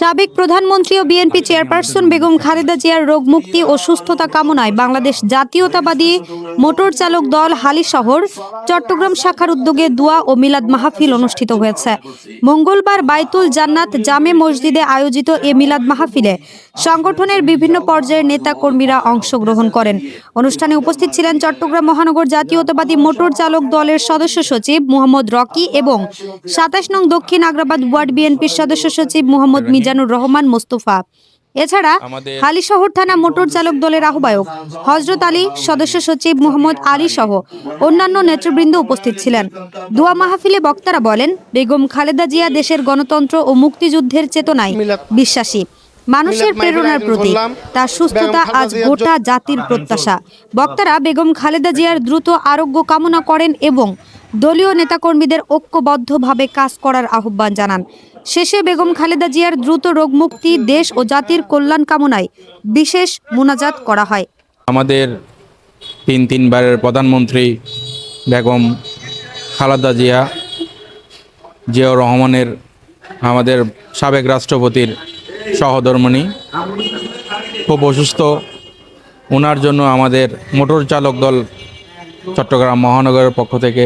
সাবেক প্রধানমন্ত্রী ও বিএনপি চেয়ারপারসন বেগম খালেদা জিয়ার রোগ মুক্তি ও সুস্থতা কামনায় বাংলাদেশ জাতীয়তাবাদী মোটর চালক দল হালি শহর, চট্টগ্রাম শাখার উদ্যোগে দোয়া ও মিলাদ মাহফিল অনুষ্ঠিত হয়েছে। মঙ্গলবার বাইতুল জান্নাত জামে মসজিদে আয়োজিত এ মিলাদ মাহফিলে সংগঠনের বিভিন্ন পর্যায়ের নেতা কর্মীরা অংশগ্রহণ করেন। অনুষ্ঠানে উপস্থিত ছিলেন চট্টগ্রাম মহানগর জাতীয়তাবাদী মোটর চালক দলের সদস্য সচিব মোহাম্মদ রকি এবং সাতাশ নং দক্ষিণ আগ্রাবাদ ওয়ার্ড বিএনপির সদস্য সচিব মোহাম্মদ মিজানুর রহমান মোস্তফা। এছাড়া হালিশহর থানা মোটর চালক দলের আহ্বায়ক হজরত আলী সদস্য সচিব মোহাম্মদ আলী সহ অন্যান্য নেতৃবৃন্দ উপস্থিত ছিলেন। দোয়া মাহফিলে বক্তারা বলেন বেগম খালেদা জিয়া দেশের গণতন্ত্র ও মুক্তিযুদ্ধের চেতনায় বিশ্বাসী। মানুষের প্রেরণার প্রতীক। তার সুস্থতা আজ গোটা জাতির প্রত্যাশা। বক্তারা বেগম খালেদা জিয়ার দ্রুত আরোগ্য কামনা করেন এবং দলীয় নেতাকর্মীদের ঐক্যবদ্ধভাবে কাজ করার আহ্বান জানান। শেষে বেগম খালেদা জিয়ার দ্রুত রোগ মুক্তি দেশ ও জাতির কল্যাণ কামনায় বিশেষ মোনাজাত করা হয়। আমাদের তিন তিনবারের প্রধানমন্ত্রী বেগম খালেদা জিয়া, জিয়াউর রহমানের আমাদের সাবেক রাষ্ট্রপতির সহধর্মণী, খুব অসুস্থ। ওনার জন্য আমাদের মোটর চালক দল চট্টগ্রাম মহানগরের পক্ষ থেকে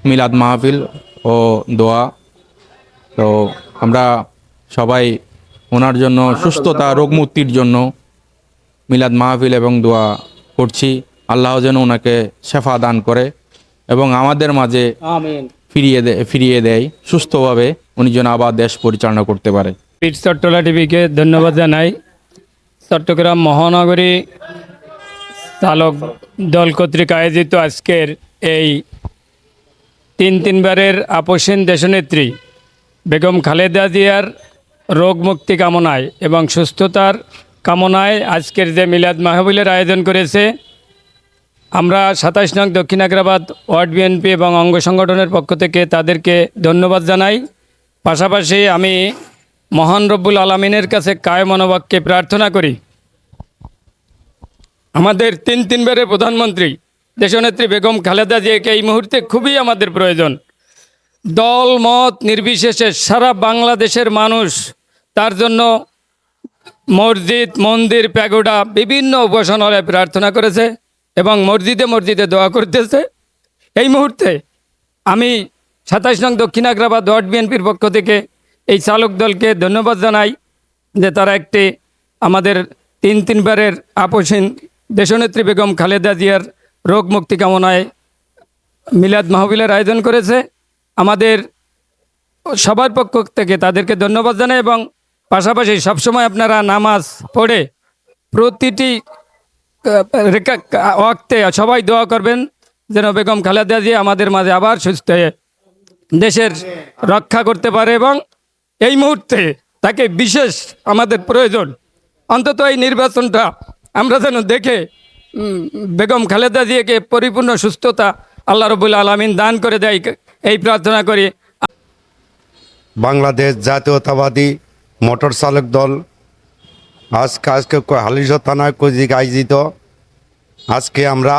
মিলাদ মাহফিল ও দোয়া তো আমরা সবাই ওনার জন্য সুস্থতা রোগমুক্তির জন্য মিলাদ মাহফিল এবং দোয়া করছি। আল্লাহ যেন ওনাকে শেফা দান করে এবং আমাদের মাঝে ফিরিয়ে দেয় ফিরিয়ে দেয় সুস্থভাবে উনি যেন আবার দেশ পরিচালনা করতে পারে। পিট চট্টলা টিভিকে ধন্যবাদ জানাই। চট্টগ্রাম মহানগরী চালক দল কর্তৃক আয়োজিত আজকের এই তিন তিনবারের আপসীন দেশনেত্রী বেগম খালেদা জিয়ার রোগ মুক্তি কামনায় এবং সুস্থতার কামনায় আজকের যে মিলাদ মাহবিলের আয়োজন করেছে, আমরা সাতাশ নং দক্ষিণ আগ্রাবাদ ওয়ার্ড বিএনপি এবং অঙ্গ সংগঠনের পক্ষ থেকে তাদেরকে ধন্যবাদ জানাই। পাশাপাশি আমি মহান রব্বুল আলমিনের কাছে কায় মনোবাক্যে প্রার্থনা করি। আমাদের তিন তিনবারের প্রধানমন্ত্রী, দেশনেত্রী বেগম খালেদা জিয়াকে এই মুহূর্তে খুবই আমাদের প্রয়োজন। দল, মত নির্বিশেষে সারা বাংলাদেশের মানুষ তার জন্য মসজিদ, মন্দির, প্যাগোডা বিভিন্ন উপাসনালয়ে প্রার্থনা করেছে এবং মসজিদে মসজিদে দোয়া করতেছে। এই মুহূর্তে আমি সাতাশ নং দক্ষিণ আগ্রাবাদ ওয়ার্ড বিএনপির পক্ষ থেকে এই চালক দলকে ধন্যবাদ জানাই যে তারা একটি আমাদের তিন তিনবারের আপসীন দেশনেত্রী বেগম খালেদা জিয়ার রোগ মুক্তি কামনায় মিলাদ মাহবিলের আয়োজন করেছে। আমাদের সবার পক্ষ থেকে তাদেরকে ধন্যবাদ জানাই এবং পাশাপাশি সবসময় আপনারা নামাজ পড়ে প্রতিটি ওয়াক্তে সবাই দোয়া করবেন যেন বেগম খালেদা জিয়া আমাদের মাঝে আবার সুস্থ হয়ে দেশের রক্ষা করতে পারে এবং এই মুহূর্তে তাকে বিশেষ আমাদের প্রয়োজন। অন্তত এই নির্বাচনটা আমরা যেন দেখে বেগম খালেদা জিয়াকে পরিপূর্ণ সুস্থতা আল্লাহ রবুল আলমিন দান করে দেয়। এই প্রার্থনা করি। বাংলাদেশ জাতীয়তাবাদী মোটর চালক দল, আজকে আজকে হালিশ থানায় কোজিক আয়োজিত, আজকে আমরা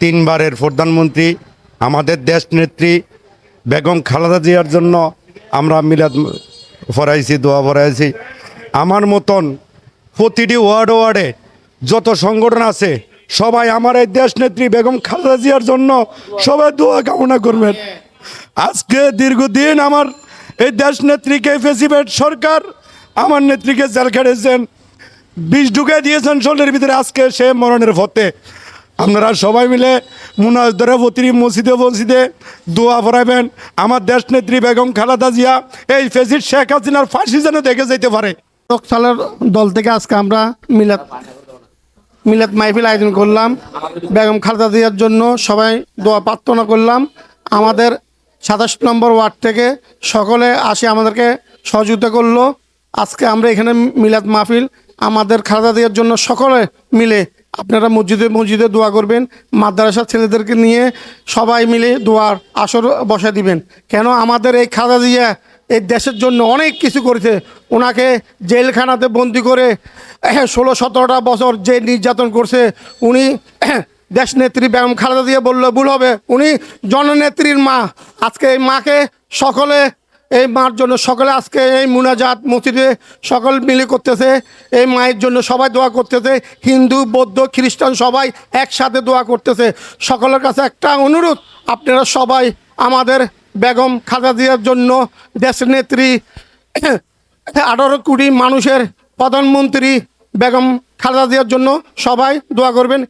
তিনবারের প্রধানমন্ত্রী, আমাদের দেশ নেত্রী বেগম খালেদা জিয়ার জন্য আমরা মিলাদ ফরাইছি দোয়া ফরাইছি আমার মতন প্রতিটি ওয়ার্ড ওয়ার্ডে যত সংগঠন আছে, সবাই আমার এই দেশ নেত্রী বেগম খালেদা জিয়ার জন্য সবাই দোয়া কামনা করবেন। আজকে দীর্ঘদিন আমার এই দেশ নেত্রীকে ফেসিবেট সরকার আমার নেত্রীকে জেল খেটেছেন বিষ ঢুকে দিয়েছেন শরীরের ভিতরে আজকে সে মরণের ফতে। আপনারা সবাই মিলে মুনাজ ধরে প্রতিটি মসজিদে মসজিদে দোয়া পড়াবেন। আমার দেশ নেত্রী বেগম খালেদা জিয়া, এই ফেসিড শেখ হাসিনার ফাঁসি যেন দেখে যেতে পারে। দল থেকে আজকে আমরা মিলাদ মিলাদ মাহফিল আয়োজন করলাম। বেগম খালেদা জিয়ার জন্য সবাই দোয়া প্রার্থনা করলাম। আমাদের সাতাশ নম্বর ওয়ার্ড থেকে সকলে আসে আমাদেরকে সহযোগিতা করল। আজকে আমরা এখানে মিলাদ মাহফিল আমাদের খালেদা জিয়ার জন্য সকলে মিলে আপনারা মসজিদে মসজিদে দোয়া করবেন, মাদ্রাসার ছেলেদেরকে নিয়ে সবাই মিলে দোয়ার আসর বসা দিবেন। কেন আমাদের এই খালেদা দিয়া এই দেশের জন্য অনেক কিছু করেছে। ওনাকে জেলখানাতে বন্দি করে ষোলো, সতেরোটা বছর যে নির্যাতন করছে। উনি দেশ নেত্রী বেগম খালেদা দিয়ে বলল, ভুল হবে। উনি জননেত্রীর মা। আজকে এই মাকে সকলে, এই মার জন্য সকলে আজকে এই মুনাজাত মসজিদে সকল মিলে করতেছে। এই মায়ের জন্য সবাই দোয়া করতেছে। হিন্দু, বৌদ্ধ, খ্রিস্টান সবাই একসাথে দোয়া করতেছে। সকলের কাছে একটা অনুরোধ, আপনারা সবাই আমাদের বেগম খাজা জিয়ার জন্য দেশনেত্রী, আঠারো কোটি মানুষের প্রধানমন্ত্রী বেগম খালেদা জিয়ার জন্য সবাই দোয়া করবেন।